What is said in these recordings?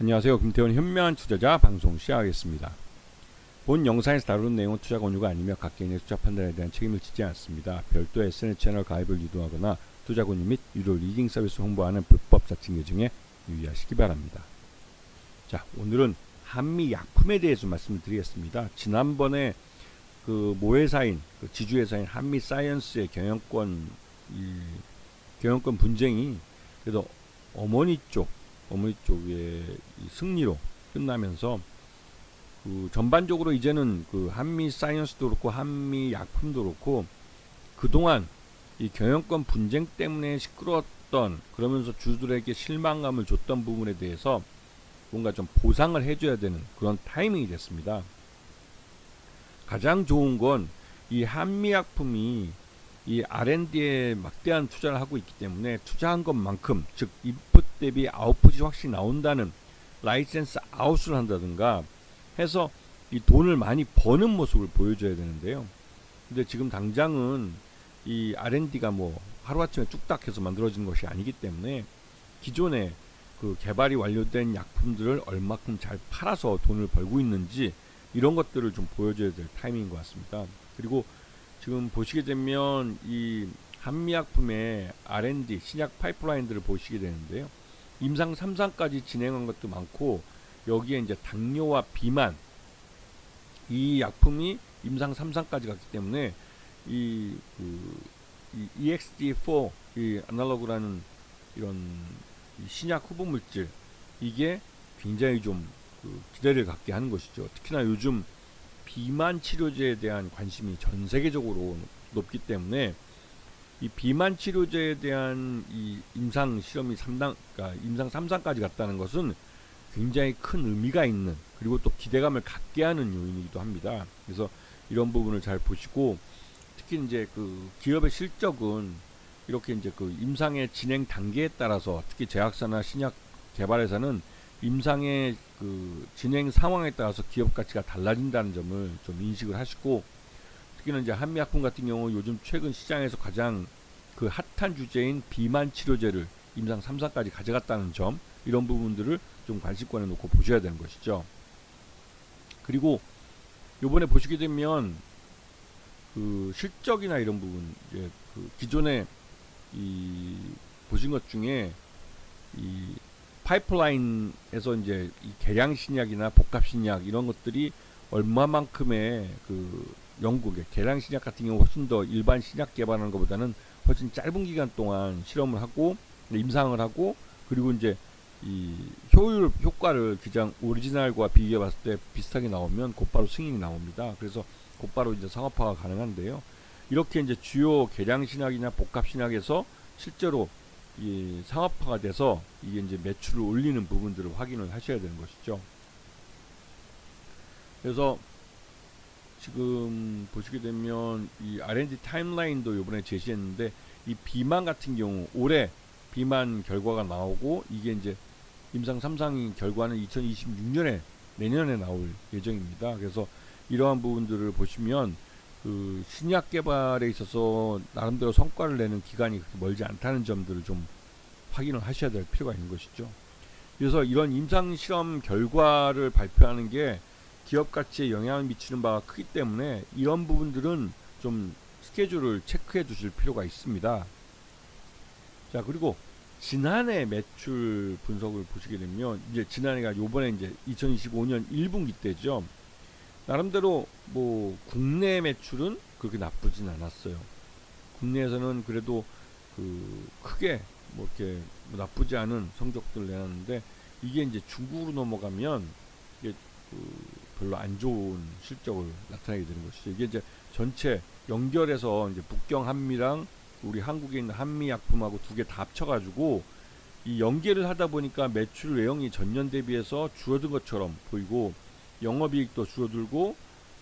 안녕하세요. 김태원 현명한 투자자 방송 시작하겠습니다. 본 영상에서 다루는 내용은 투자 권유가 아니며 각 개인의 투자 판단에 대한 책임을 지지 않습니다. 별도 SNS 채널 가입을 유도하거나 투자 권유 및 유료 리딩 서비스 홍보하는 불법 자칭 계정에 유의하시기 바랍니다. 자, 오늘은 한미 약품에 대해서 말씀을 드리겠습니다. 지난번에 그 모회사인 그 지주회사인 한미 사이언스의 경영권 이 경영권 분쟁이 그래도 어머니 쪽 어머니 쪽의 이 승리로 끝나면서 그 전반적으로 이제는 그 한미 사이언스도 그렇고 한미 약품도 그렇고 그동안 이 경영권 분쟁 때문에 시끄러웠던 그러면서 주들에게 실망감을 줬던 부분에 대해서 뭔가 좀 보상을 해줘야 되는 그런 타이밍이 됐습니다. 가장 좋은 건 이 한미약품이 이 R&D에 막대한 투자를 하고 있기 때문에 투자한 것만큼 즉 인풋 대비 아웃풋이 확실히 나온다는 라이센스 아웃을 한다든가 해서 이 돈을 많이 버는 모습을 보여줘야 되는데요. 근데 지금 당장은 이 R&D가 뭐 하루아침에 뚝딱 해서 만들어지는 것이 아니기 때문에 기존에 그 개발이 완료된 약품들을 얼마큼 잘 팔아서 돈을 벌고 있는지 이런 것들을 좀 보여줘야 될 타이밍인 것 같습니다. 그리고 지금 보시게 되면 이 한미약품의 R&D 신약 파이프라인들을 보시게 되는데요. 임상 3상까지 진행한 것도 많고 여기에 이제 당뇨와 비만 이 약품이 임상 3상까지 갔기 때문에 이, 그, 이 EXD4 이 아날로그라는 이런 이 신약 후보 물질 이게 굉장히 좀 그 기대를 갖게 하는 것이죠. 특히나 요즘 비만 치료제에 대한 관심이 전 세계적으로 높기 때문에 이 비만 치료제에 대한 이 임상 실험이 3당, 그러니까 임상 3상까지 갔다는 것은 굉장히 큰 의미가 있는 그리고 또 기대감을 갖게 하는 요인이기도 합니다. 그래서 이런 부분을 잘 보시고 특히 이제 그 기업의 실적은 이렇게 이제 그 임상의 진행 단계에 따라서 특히 제약사나 신약 개발회사는 임상의 그 진행 상황에 따라서 기업 가치가 달라진다는 점을 좀 인식을 하시고 특히나 이제 한미약품 같은 경우 요즘 최근 시장에서 가장 그 핫한 주제인 비만 치료제를 임상 3사까지 가져갔다는 점 이런 부분들을 좀 관심권에 놓고 보셔야 되는 것이죠. 그리고 요번에 보시게 되면 그 실적이나 이런 부분 이제 그 기존에 이 보신 것 중에 이 파이프라인에서 이제 이 개량 신약이나 복합 신약 이런 것들이 얼마만큼의 그 영국의 개량 신약 같은 경우 훨씬 더 일반 신약 개발하는 것보다는 훨씬 짧은 기간 동안 실험을 하고 임상을 하고 그리고 이제 이 효율 효과를 그냥 오리지널과 비교해 봤을 때 비슷하게 나오면 곧바로 승인이 나옵니다. 그래서 곧바로 이제 상업화가 가능한데요. 이렇게 이제 주요 개량 신약이나 복합 신약에서 실제로 이 상업화가 돼서 이게 이제 매출을 올리는 부분들을 확인을 하셔야 되는 것이죠. 그래서 지금 보시게 되면 이 R&D 타임라인도 이번에 제시했는데 이 비만 같은 경우 올해 비만 결과가 나오고 이게 이제 임상 3상인 결과는 2026년에 내년에 나올 예정입니다. 그래서 이러한 부분들을 보시면 그 신약 개발에 있어서 나름대로 성과를 내는 기간이 그렇게 멀지 않다는 점들을 좀 확인을 하셔야 될 필요가 있는 것이죠. 그래서 이런 임상 실험 결과를 발표하는 게 기업 가치에 영향을 미치는 바가 크기 때문에 이런 부분들은 좀 스케줄을 체크해 두실 필요가 있습니다. 자, 그리고 지난해 매출 분석을 보시게 되면 이제 지난해가 요번에 이제 2025년 1분기 때죠. 나름대로 뭐 국내 매출은 그렇게 나쁘진 않았어요. 국내에서는 그래도 그 크게 뭐 이렇게 뭐 나쁘지 않은 성적들을 내놨는데 이게 이제 중국으로 넘어가면 이게 그 별로 안 좋은 실적을 나타내게 되는 것이죠. 이게 이제 전체 연결해서 이제 북경 한미랑 우리 한국에 있는 한미 약품하고 두 개 다 합쳐가지고 이 연계를 하다 보니까 매출 외형이 전년 대비해서 줄어든 것처럼 보이고 영업이익도 줄어들고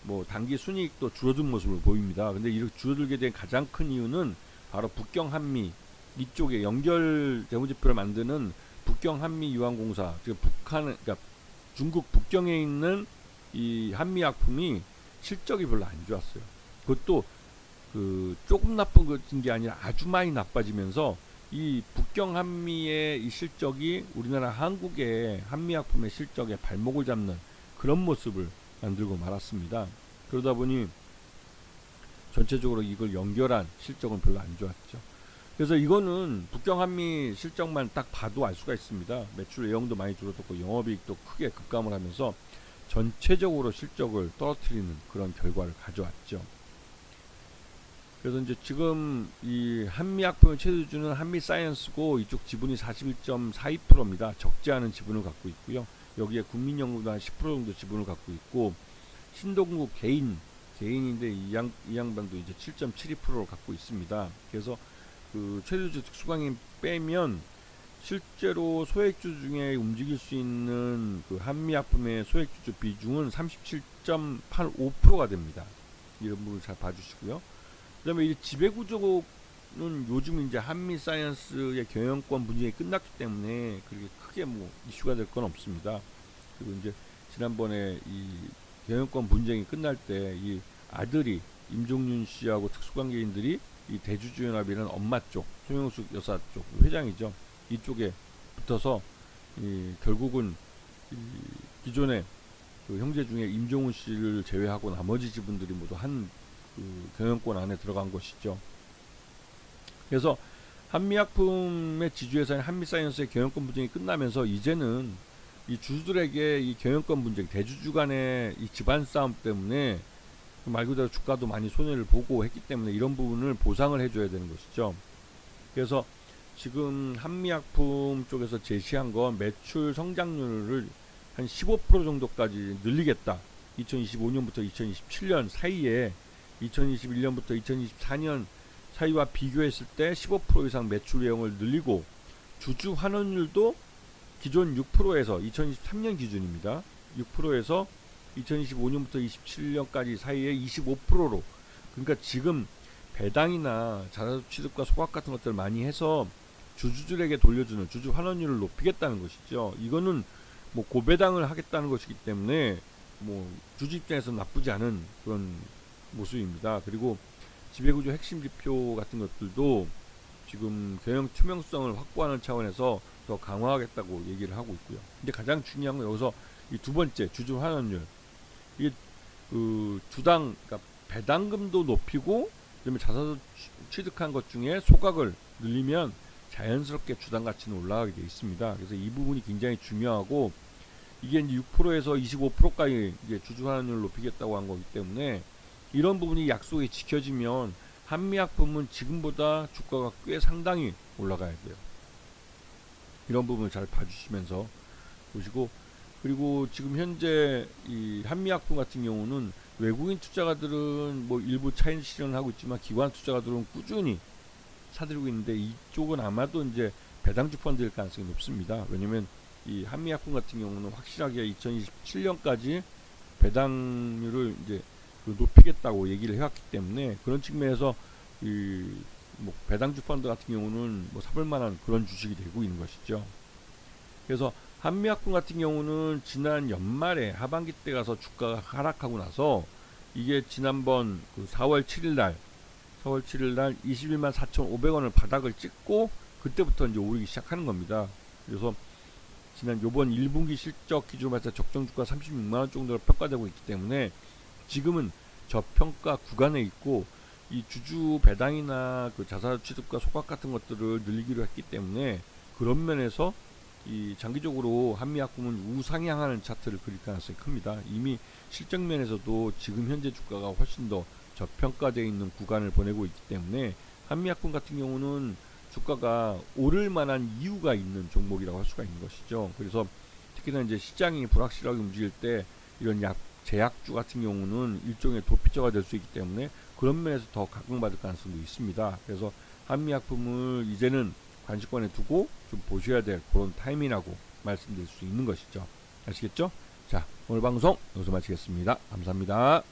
뭐 단기 순이익도 줄어든 모습을 보입니다. 근데 이렇게 줄어들게 된 가장 큰 이유는 바로 북경 한미 이쪽에 연결 재무지표를 만드는 북경 한미 유한공사 즉 북한 그러니까 중국 북경에 있는 이 한미약품이 실적이 별로 안 좋았어요. 그것도 그 조금 나쁜 것인 게 아니라 아주 많이 나빠지면서 이 북경 한미의 이 실적이 우리나라 한국의 한미약품의 실적에 발목을 잡는 그런 모습을 만들고 말았습니다. 그러다 보니 전체적으로 이걸 연결한 실적은 별로 안 좋았죠. 그래서 이거는 북경 한미 실적만 딱 봐도 알 수가 있습니다. 매출 내용도 많이 줄어들고 영업이익도 크게 급감을 하면서 전체적으로 실적을 떨어뜨리는 그런 결과를 가져왔죠. 그래서 이제 지금 이 한미약품의 최대주는 한미사이언스고 이쪽 지분이 41.42%입니다. 적지 않은 지분을 갖고 있고요. 여기에 국민연금도 한 10% 정도 지분을 갖고 있고 신동국 개인 개인인데 이, 양, 이 양반도 이제 7.72%를 갖고 있습니다. 그래서 그 최대주 특수강인 빼면 실제로 소액주 중에 움직일 수 있는 그 한미약품의 소액주주 비중은 37.85%가 됩니다. 이런 부분 잘 봐주시고요. 그 다음에 이 지배구조 는 요즘 이제 한미 사이언스의 경영권 분쟁이 끝났기 때문에 그렇게 크게 뭐 이슈가 될 건 없습니다. 그리고 이제 지난번에 이 경영권 분쟁이 끝날 때 이 아들이 임종윤 씨하고 특수관계인들이 이 대주주연합이라는 엄마 쪽 송영숙 여사 쪽 회장이죠 이쪽에 붙어서 이 결국은 이 기존의 그 형제 중에 임종훈 씨를 제외하고 나머지 지분들이 모두 한 그 경영권 안에 들어간 것이죠. 그래서 한미약품의 지주회사인 한미사이언스의 경영권 분쟁이 끝나면서 이제는 이 주주들에게 이 경영권 분쟁, 대주주 간의 이 집안 싸움 때문에 말 그대로 주가도 많이 손해를 보고 했기 때문에 이런 부분을 보상을 해줘야 되는 것이죠. 그래서 지금 한미약품 쪽에서 제시한 건 매출 성장률을 한 15% 정도까지 늘리겠다. 2025년부터 2027년 사이에 2021년부터 2024년 사이와 비교했을 때 15% 이상 매출 내용을 늘리고 주주 환원율도 기존 6%에서 2023년 기준입니다. 6%에서 2025년부터 27년까지 사이에 25%로 그러니까 지금 배당이나 자사주 취득과 소각 같은 것들 많이 해서 주주들에게 돌려주는 주주 환원율을 높이겠다는 것이죠. 이거는 뭐 고배당을 하겠다는 것이기 때문에 뭐 주주 입장에서 나쁘지 않은 그런 모습입니다. 그리고 지배구조 핵심 지표 같은 것들도 지금 경영 투명성을 확보하는 차원에서 더 강화하겠다고 얘기를 하고 있고요. 근데 가장 중요한 건 여기서 이 두 번째 주주 환원율 이그 주당 그러니까 배당금도 높이고 그다음에 자사주 취득한 것 중에 소각을 늘리면 자연스럽게 주당 가치는 올라가게 되어 있습니다. 그래서 이 부분이 굉장히 중요하고 이게 이제 6%에서 25%까지 이제 주주 환원율 높이겠다고 한 거기 때문에 이런 부분이 약속이 지켜지면 한미약품은 지금보다 주가가 꽤 상당히 올라가야 돼요. 이런 부분을 잘 봐주시면서 보시고 그리고 지금 현재 이 한미약품 같은 경우는 외국인 투자가들은 뭐 일부 차익 실현을 하고 있지만 기관 투자가들은 꾸준히 사들고 있는데 이쪽은 아마도 이제 배당주 펀드일 가능성이 높습니다. 왜냐면 이 한미약품 같은 경우는 확실하게 2027년까지 배당률을 이제 그 높이겠다고 얘기를 해왔기 때문에 그런 측면에서 이뭐 배당주 펀드 같은 경우는 뭐 사볼 만한 그런 주식이 되고 있는 것이죠. 그래서 한미약품 같은 경우는 지난 연말에 하반기 때 가서 주가가 하락하고 나서 이게 지난번 그 4월 7일 날 4월 7일 날 21만 4,500원을 바닥을 찍고 그때부터 이제 오르기 시작하는 겁니다. 그래서 지난 요번 1분기 실적 기준으로 봤을 때 적정 주가 36만 원 정도로 평가되고 있기 때문에 지금은 저평가 구간에 있고 이 주주 배당이나 그 자사 취득과 소각 같은 것들을 늘리기로 했기 때문에 그런 면에서 이 장기적으로 한미약품은 우상향하는 차트를 그릴 가능성이 큽니다. 이미 실적 면에서도 지금 현재 주가가 훨씬 더 저평가되어 있는 구간을 보내고 있기 때문에 한미약품 같은 경우는 주가가 오를 만한 이유가 있는 종목이라고 할 수가 있는 것이죠. 그래서 특히나 이제 시장이 불확실하게 움직일 때 이런 약 제약주 같은 경우는 일종의 도피처가 될 수 있기 때문에 그런 면에서 더 각광받을 가능성도 있습니다. 그래서 한미약품을 이제는 관심권에 두고 좀 보셔야 될 그런 타이밍이라고 말씀드릴 수 있는 것이죠. 아시겠죠? 자, 오늘 방송 여기서 마치겠습니다. 감사합니다.